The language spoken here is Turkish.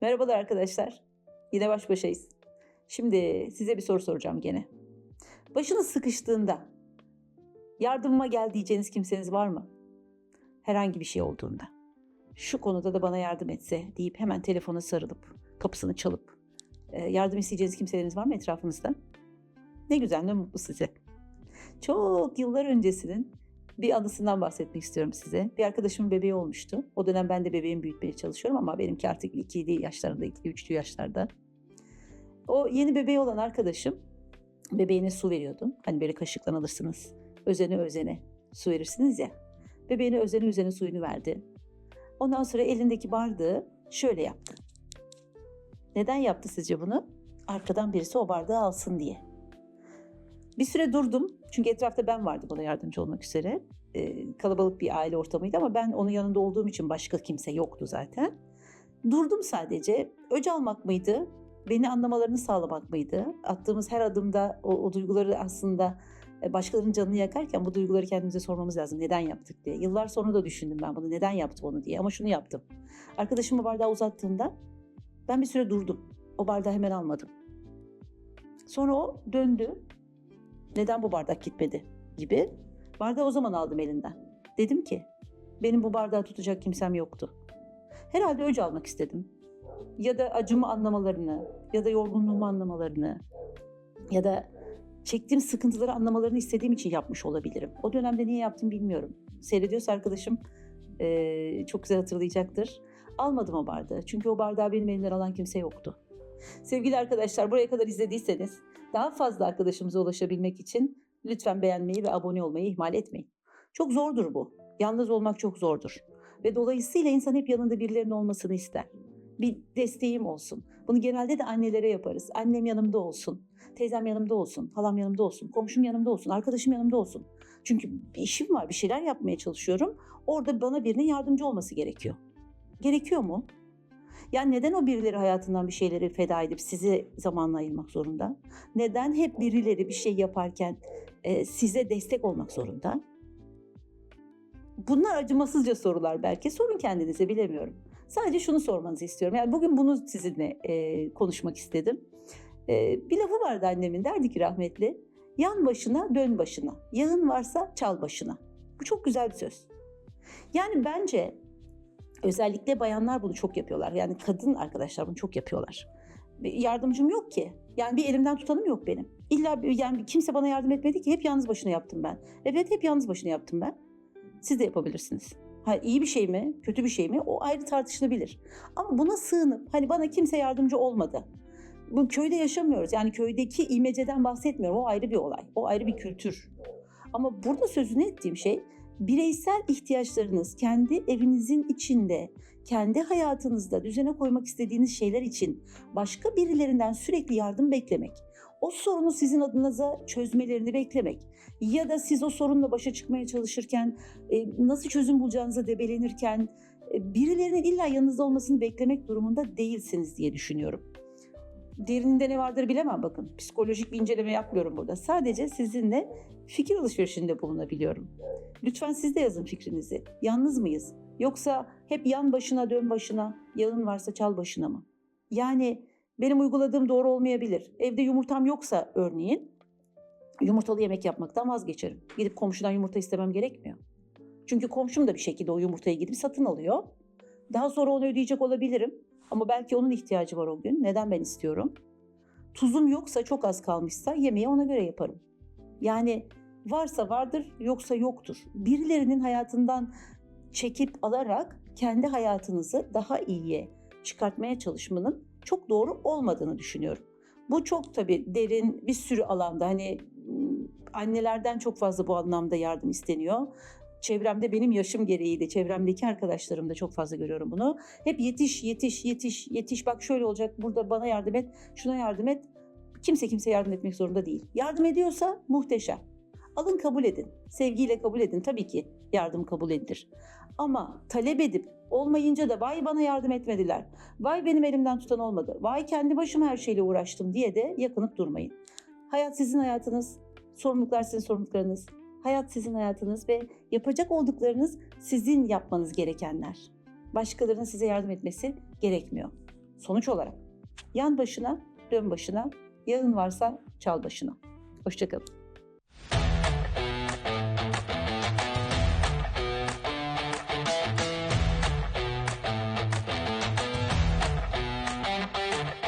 Merhabalar arkadaşlar. Yine baş başayız. Şimdi size bir soru soracağım gene. Başınız sıkıştığında yardımıma gel diyeceğiniz kimseniz var mı? Herhangi bir şey olduğunda. Şu konuda da bana yardım etse deyip hemen telefona sarılıp kapısını çalıp e, yardım isteyeceğiniz kimseleriniz var mı etrafınızda? Ne güzel ne mutlu size. Çok yıllar öncesinin bir anısından bahsetmek istiyorum size. Bir arkadaşımın bebeği olmuştu. O dönem ben de bebeğimi büyütmeye çalışıyorum ama benimki artık 2'li yaşlarında, 2'li 3'lü yaşlarda. O yeni bebeği olan arkadaşım bebeğine su veriyordu. Hani böyle kaşıkla alırsınız. Özene özene su verirsiniz ya. Bebeğine özene özene suyunu verdi. Ondan sonra elindeki bardağı şöyle yaptı. Neden yaptı sizce bunu? Arkadan birisi o bardağı alsın diye. Bir süre durdum. Çünkü etrafta ben vardım ona yardımcı olmak üzere. Ee, kalabalık bir aile ortamıydı ama ben onun yanında olduğum için başka kimse yoktu zaten. Durdum sadece. Öc almak mıydı? Beni anlamalarını sağlamak mıydı? Attığımız her adımda o, o duyguları aslında e, başkalarının canını yakarken bu duyguları kendimize sormamız lazım. Neden yaptık diye. Yıllar sonra da düşündüm ben bunu. Neden yaptım onu diye. Ama şunu yaptım. Arkadaşıma bardağı uzattığında ben bir süre durdum. O bardağı hemen almadım. Sonra o döndü neden bu bardak gitmedi gibi. Bardağı o zaman aldım elinden. Dedim ki benim bu bardağı tutacak kimsem yoktu. Herhalde öc almak istedim. Ya da acımı anlamalarını ya da yorgunluğumu anlamalarını ya da çektiğim sıkıntıları anlamalarını istediğim için yapmış olabilirim. O dönemde niye yaptım bilmiyorum. Seyrediyorsa arkadaşım eee, çok güzel hatırlayacaktır. Almadım o bardağı. Çünkü o bardağı benim elimden alan kimse yoktu. Sevgili arkadaşlar buraya kadar izlediyseniz daha fazla arkadaşımıza ulaşabilmek için lütfen beğenmeyi ve abone olmayı ihmal etmeyin. Çok zordur bu. Yalnız olmak çok zordur. Ve dolayısıyla insan hep yanında birilerinin olmasını ister. Bir desteğim olsun. Bunu genelde de annelere yaparız. Annem yanımda olsun, teyzem yanımda olsun, halam yanımda olsun, komşum yanımda olsun, arkadaşım yanımda olsun. Çünkü bir işim var, bir şeyler yapmaya çalışıyorum. Orada bana birinin yardımcı olması gerekiyor. Gerekiyor mu? Yani neden o birileri hayatından bir şeyleri feda edip size zamanla ayırmak zorunda? Neden hep birileri bir şey yaparken e, size destek olmak zorunda? Bunlar acımasızca sorular belki. Sorun kendinize bilemiyorum. Sadece şunu sormanızı istiyorum. Yani bugün bunu sizinle e, konuşmak istedim. E, bir lafı vardı annemin derdi ki rahmetli. Yan başına dön başına. Yağın varsa çal başına. Bu çok güzel bir söz. Yani bence özellikle bayanlar bunu çok yapıyorlar. Yani kadın arkadaşlar bunu çok yapıyorlar. Yardımcım yok ki. Yani bir elimden tutanım yok benim. İlla yani kimse bana yardım etmedi ki hep yalnız başına yaptım ben. Evet hep yalnız başına yaptım ben. Siz de yapabilirsiniz. Ha, iyi bir şey mi, kötü bir şey mi o ayrı tartışılabilir. Ama buna sığınıp hani bana kimse yardımcı olmadı. Bu köyde yaşamıyoruz. Yani köydeki imeceden bahsetmiyorum. O ayrı bir olay. O ayrı bir kültür. Ama burada sözünü ettiğim şey bireysel ihtiyaçlarınız kendi evinizin içinde, kendi hayatınızda düzene koymak istediğiniz şeyler için başka birilerinden sürekli yardım beklemek, o sorunu sizin adınıza çözmelerini beklemek ya da siz o sorunla başa çıkmaya çalışırken e, nasıl çözüm bulacağınıza debelenirken e, birilerinin illa yanınızda olmasını beklemek durumunda değilsiniz diye düşünüyorum. Derininde ne vardır bilemem bakın. Psikolojik bir inceleme yapmıyorum burada. Sadece sizinle fikir alışverişinde bulunabiliyorum. Lütfen siz de yazın fikrinizi. Yalnız mıyız? Yoksa hep yan başına dön başına, yağın varsa çal başına mı? Yani benim uyguladığım doğru olmayabilir. Evde yumurtam yoksa örneğin yumurtalı yemek yapmaktan vazgeçerim. Gidip komşudan yumurta istemem gerekmiyor. Çünkü komşum da bir şekilde o yumurtayı gidip satın alıyor. Daha sonra onu ödeyecek olabilirim. Ama belki onun ihtiyacı var o gün. Neden ben istiyorum? Tuzum yoksa çok az kalmışsa yemeği ona göre yaparım. Yani varsa vardır yoksa yoktur. Birilerinin hayatından çekip alarak kendi hayatınızı daha iyiye çıkartmaya çalışmanın çok doğru olmadığını düşünüyorum. Bu çok tabii derin bir sürü alanda hani annelerden çok fazla bu anlamda yardım isteniyor. Çevremde benim yaşım gereği de çevremdeki arkadaşlarım da çok fazla görüyorum bunu. Hep yetiş, yetiş, yetiş, yetiş bak şöyle olacak burada bana yardım et, şuna yardım et. Kimse kimse yardım etmek zorunda değil. Yardım ediyorsa muhteşem. Alın kabul edin. Sevgiyle kabul edin. Tabii ki yardım kabul edilir. Ama talep edip olmayınca da vay bana yardım etmediler. Vay benim elimden tutan olmadı. Vay kendi başıma her şeyle uğraştım diye de yakınıp durmayın. Hayat sizin hayatınız. Sorumluluklar sizin sorumluluklarınız. Hayat sizin hayatınız ve yapacak olduklarınız sizin yapmanız gerekenler. Başkalarının size yardım etmesi gerekmiyor. Sonuç olarak yan başına, dön başına, yağın varsa çal başına. Hoşçakalın.